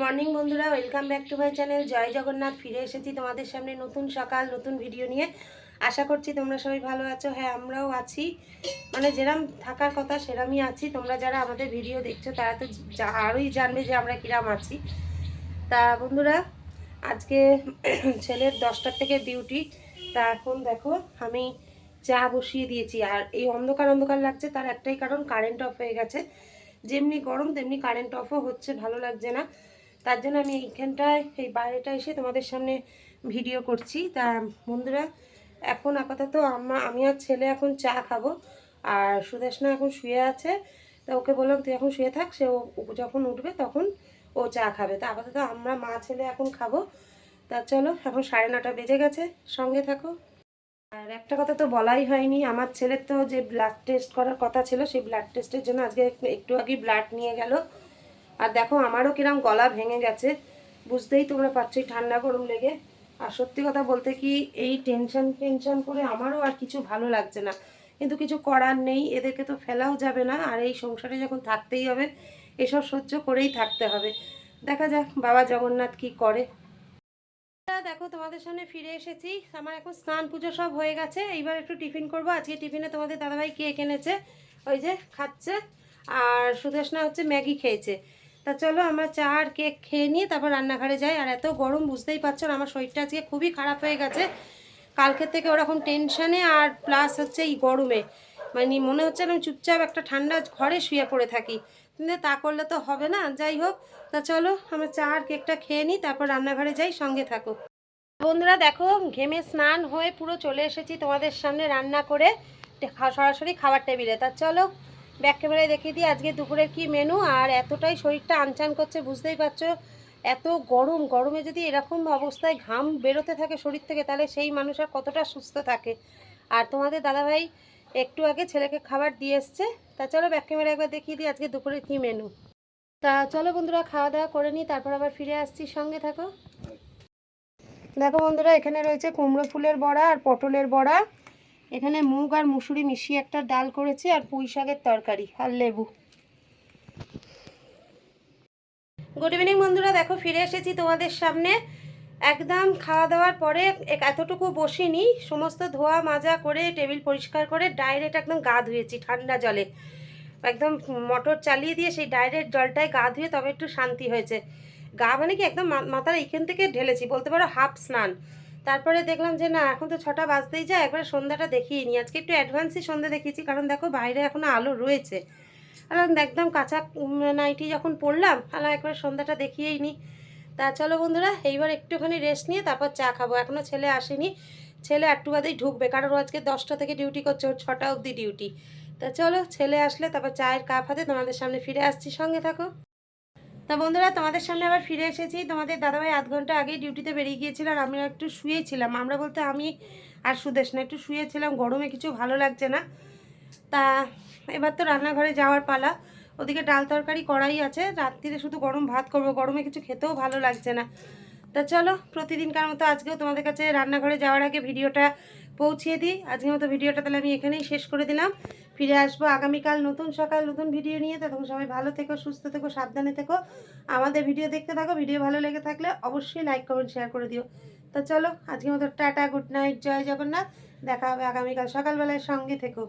Morning বন্ধুরা। Welcome back to my channel জয় জগন্নাথ, ফিরে এসেছি তোমাদের সামনে নতুন সকাল, নতুন ভিডিও নিয়ে। আশা করছি তোমরা সবাই ভালো আছো। হ্যাঁ আমরাও আছি। মানে যেরাম থাকার কথা, সেরামই আছি। তোমরা যারা আমাদের ভিডিও দেখছ, তারা তো আরোই জানবে যে আমরা কিরাম আছি। তা বন্ধুরা, আজকে ছেলের দশটার থেকে ডিউটি তা এখন দেখো, আমি চা বসিয়ে দিয়েছি। আর এই অন্ধকার অন্ধকার লাগছে। তার একটাই কারণ কারেন্ট অফ হয়ে গেছে। যেমনি গরম, তেমনি কারেন্ট অফও হচ্ছে। ভালো লাগছে না। তার জন্য আমি এইখানটায়, এই বাইরেটা এসে তোমাদের সামনে ভিডিও করছি। তা বন্ধুরা, এখন আপাতত আমা, আমি আর ছেলে এখন চা খাব। আর সুদেশনা এখন শুয়ে আছে। তা ওকে বললাম, তুই এখন শুয়ে থাক, সে যখন উঠবে তখন ও চা খাবে। তা আপাতত আমরা মা, ছেলে এখন খাব। তা চলো, এখন সাড়ে নটা বেজে গেছে, সঙ্গে থাকো। আর একটা কথা তো বলাই হয়নি, আমার ছেলের তো যে ব্লাড টেস্ট করার কথা ছিল, সেই ব্লাড টেস্টের জন্য আজকে একটু আগে ব্লাড নিয়ে গেল। আর দেখো, আমারও কিরম গলা ভেঙে গেছে। বুঝতেই তোমরা পাচ্ছই ঠান্ডা গরম লেগে। আর সত্যি কথা বলতে কি, এই টেনশন টেনশন করে আমারও আর কিছু ভালো লাগছে না। কিন্তু কিছু করার নেই, এদেরকে তো ফেলাও যাবে না। আর এই সংসারে যখন থাকতেই হবে, এসব সহ্য করেই থাকতে হবে। দেখা যাক, বাবা জগন্নাথ কি করে। দেখো, তোমাদের সামনে ফিরে এসেছি। আমার এখন স্নান পুজো সব হয়ে গেছে। এইবার একটু টিফিন করব। আজকে টিফিনে তোমাদের দাদাভাই কেক এনেছে? ওই যে, খাচ্ছে। আর সুদেশনা হচ্ছে ম্যাগি খেয়েছে। তা চলো আমরা চা আর কেক খেয়ে নিয়ে তারপর রান্নাঘরে যাই। আর এত গরম, বুঝতেই পারছ আমার শরীরটা আজকে খুবই খারাপ হয়ে গেছে। কালকের থেকে ওরকম টেনশানে আর প্লাস হচ্ছে এই গরমে। মানে মনে হচ্ছে আমি চুপচাপ একটা ঠান্ডা ঘরে শুয়ে পড়ে থাকি। কিন্তু তা করলে তো হবে না, যাই হোক। তা চলো আমরা চা আর কেকটা খেয়ে নিই, তারপর রান্নাঘরে যাই, সঙ্গে থাকো। বন্ধুরা দেখো, ঘেমে স্নান হয়ে পুরো চলে এসেছি তোমাদের সামনে রান্না করে সরাসরি খাবার টেবিলে। তা চলো ব্যাক ক্যামেরায় দেখিয়ে দিই, আজকে দুপুরের কি মেনু আর এতটাই শরীরটা আনচান করছে বুঝতেই পারছ? এত গরম, গরমে যদি এরকম অবস্থায় ঘাম বেরোতে থাকে শরীর থেকে, তাহলে সেই মানুষ আর কতটা সুস্থ থাকে। আর তোমাদের দাদাভাই একটু আগে ছেলেকে খাবার দিয়ে এসছে, তা চলো ব্যাক ক্যামেরা একবার দেখিয়ে দিই আজকে দুপুরের কি মেনু তা চলো বন্ধুরা, খাওয়া দাওয়া করে নিই, তারপর আবার ফিরে আসছি, সঙ্গে থাকো। দেখো বন্ধুরা, এখানে রয়েছে কুমড়ো ফুলের বড়া আর পটলের বড়া। এখানে মুগ আর মুসুরি মিশিয়ে একটা ডাল করেছি আর পুঁই শাকের তরকারি আর লেবু। গুড ইভিনিং বন্ধুরা, দেখো ফিরে এসেছি তোমাদের সামনে। একদম খাওয়া দাওয়ার পরে এতটুকু বসিনি, সমস্ত ধোয়া মাজা করে, টেবিল পরিষ্কার করে ডাইরেক্ট একদম গা ধুয়েছি ঠান্ডা জলে। একদম মোটর চালিয়ে দিয়ে সেই ডাইরেক্ট জলটায় গা ধুয়ে তবে একটু শান্তি হয়েছে। গা মানে কি একদম মাথার এইখান থেকে ঢেলেছি, বলতে পারো হাফ স্নান। তারপরে দেখলাম যে না, এখন তো ছটা বাজতেই যায়, একবার সন্ধ্যাটা দেখিয়ে নিই আজকে একটু অ্যাডভান্সই সন্ধ্যা দেখিয়েছি, কারণ দেখো বাইরে এখনও আলো রয়েছে। আর একদম কাঁচা নাইটি যখন পড়লাম আলো একবার সন্ধ্যাটা দেখিয়েই নিই তা চলো বন্ধুরা, এইবার একটুখানি রেস্ট নিয়ে তারপর চা খাব। এখনও ছেলে আসেনি। ছেলে একটু বাদেই ঢুকবে, কারণ ও আজকে দশটা থেকে ডিউটি করছে, ওর ছটা অবধি ডিউটি তা চলো, ছেলে আসলে তারপর চায়ের কাপ হাতে তোমাদের সামনে ফিরে আসছি। সঙ্গে থাকো। তা বন্ধুরা, তোমাদের সামনে আবার ফিরে এসেছি। তোমাদের দাদাভাই আধ ঘণ্টা আগেই ডিউটিতে বেরিয়ে গিয়েছিল আর আমরা একটু শুয়েছিলাম। আমরা বলতে আমি আর সুদেশ না, একটু শুয়েছিলাম। গরমে কিছু ভালো লাগছে না। তা এবার তো রান্নাঘরে যাওয়ার পালা। ওদিকে ডাল তরকারি করাই আছে। রাত্রিরে শুধু গরম ভাত করব। গরমে কিছু খেতেও ভালো লাগছে না। তা চলো, প্রতিদিনকার মতো আজকেও তোমাদের কাছে রান্নাঘরে যাওয়ার আগে ভিডিওটা পৌঁছিয়ে দিই। আজকের মতো ভিডিওটা তাহলে আমি এখানেই শেষ করে দিলাম। ফিরে আসব আগামীকাল নতুন সকাল, নতুন ভিডিও নিয়ে। তখন সবাই ভালো থেকো, সুস্থ থেকো, সাবধানে থেকো। আমাদের ভিডিও দেখতে থাকো, ভিডিও ভালো লেগে থাকলে অবশ্যই লাইক কমেন্ট শেয়ার করে দিও। তো চলো, আজকের মতো টাটা গুড নাইট জয় জগন্নাথ। দেখা হবে আগামীকাল সকালবেলায় সঙ্গে থেকো।